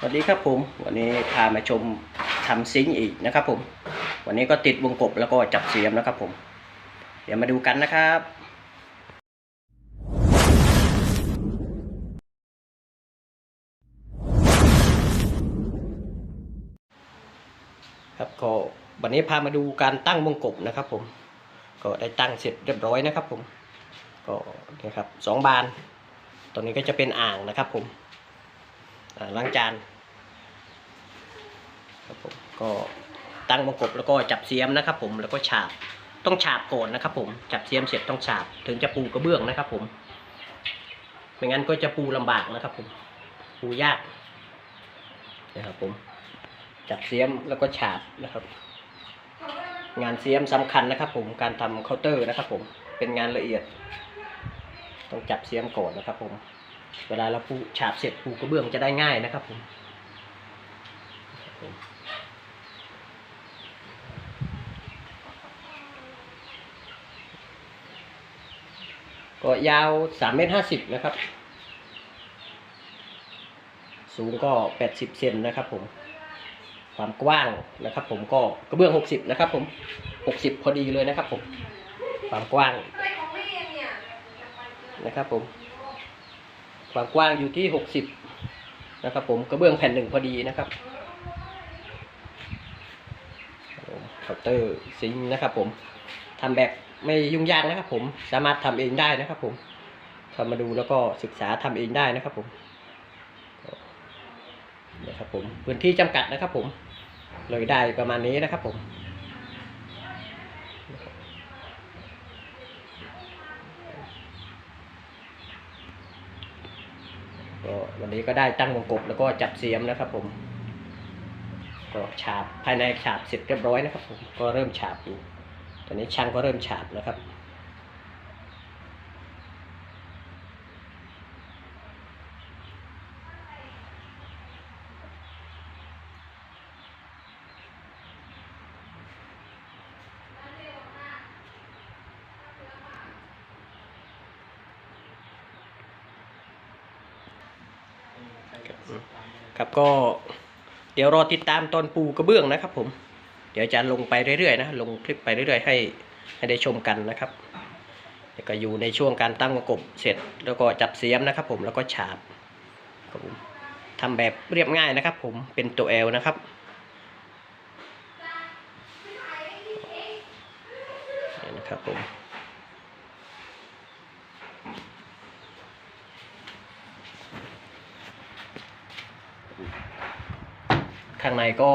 สวัสดีครับผม วันนี้พามาชมทำซิงอีกนะครับผม วันนี้ก็ติดวงกบแล้วก็จับเสียมนะครับผม เดี๋ยวมาดูกันนะครับครับก็วันนี้พามาดูการตั้งวงกบนะครับผม ก็ได้ตั้งเสร็จเรียบร้อยนะครับผม ก็นี่ครับสองบาน ตรงนี้ก็จะเป็นอ่างนะครับผม ล้างจานครับผมก็ตั้งวงกบแล้วก็จับเสียมนะครับ ผมแล้วก็ฉาบต้องฉาบก่อนนะครับ ผมจับเสียมเสร็จต้องฉาบ ถึงจะปูกระเบื้องนะครับ ผมไม่งั้นก็จะปูลำบากนะครับ ผมปูยากนะครับผมจับเสียมแล้วก็ฉาบนะครับ งานเสียมสำคัญนะครับ ผมการทำเคาน์เตอร์นะครับ ผมเป็นงานละเอียด ต้องจับเสียมก่อนนะครับ ผม เวลาเราปูฉาบเสร็จปูกระเบื้องจะได้ง่ายนะครับผมก็ยาวสามเมตรห้าสิบนะครับ สูงก็แปดสิบเซนนะครับผมความกว้างนะครับ ผมก็กระเบื้องหกสิบนะครับ ผมหกสิบพอดีเลยนะครับ ผม ความกว้างนะครับผม ความกว้างอยู่ที่หกสิบนะครับผมกระเบื้องแผ่นหนึ่งพอดีนะครับเคาน์เตอร์ซิงนะครับผมทำแบบไม่ยุ่งยากนะครับผมสามารถทำเองได้นะครับผมเข้ามาดูแล้วก็ศึกษาทำเองได้นะครับผมนะครับผมพื้นที่จำกัดนะครับผมเลยได้ประมาณนี้นะครับผม ก็วันนี้ก็ได้ตั้งวงกบแล้วก็จับเสียมนะครับผม ก็ฉาบภายในฉาบเสร็จเรียบร้อยนะครับผมก็เริ่มฉาบอยู่ตอนนี้ช่างก็เริ่มฉาบนะครับ ครับก็เดี๋ยวรอติดตามตอนปูกระเบื้องนะครับ ผม เดี๋ยวจะลงไปเรื่อยๆนะลงคลิปไปเรื่อยๆให้ให้ได้ชมกันนะครับแล้วก็อยู่ในช่วงการตั้งกบเสร็จ แล้วก็จับเสียมนะครับ ผมแล้วก็ฉาบครับผมทำแบบเรียบง่ายนะครับ ผมเป็นตัว L นะครับนี่นะครับผม ข้างในก็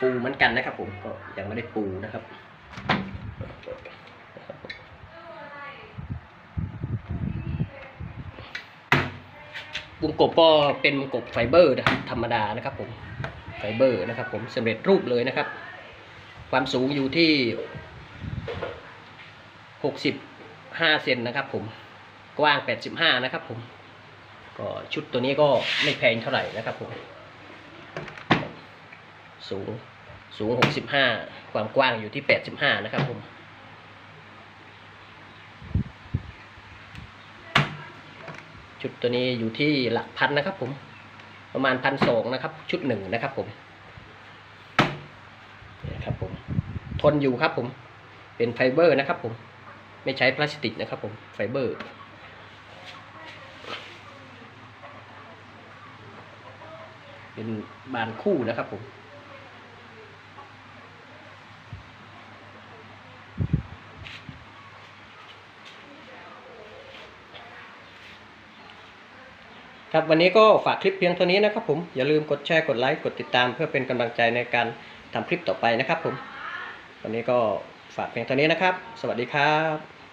ปูเหมือนกันนะครับผมก็ยังไม่ได้ปูนะครับวงกบก็เป็นวงกบไฟเบอร์นะครับธรรมดานะครับผมไฟเบอร์นะครับผมสำเร็จรูปเลยนะครับ ความสูงอยู่ที่หกสิบห้าเซนนะครับผมกว้างแปดสิบห้านะครับผม ก็ชุดตัวนี้ก็ไม่แพงเท่าไหร่นะครับผม สูงสูง 65 ความกว้างอยู่ที่ 85 นะครับผมชุดตัวนี้อยู่ที่หลักพันนะครับผมประมาณพันสองนะครับ ชุดหนึ่งนะครับผมนี่ครับผมทนอยู่ครับผม เป็นไฟเบอร์นะครับผมไม่ใช้พลาสติกนะครับผมไฟเบอร์เป็นบานคู่นะครับผม ครับ วันนี้ก็ฝากคลิปเพียงเท่านี้นะครับผม อย่าลืมกดแชร์ กดไลค์ กดติดตาม เพื่อเป็นกำลังใจในการทำคลิปต่อไปนะครับผม วันนี้ก็ฝากเพียงเท่านี้นะครับ สวัสดีครับ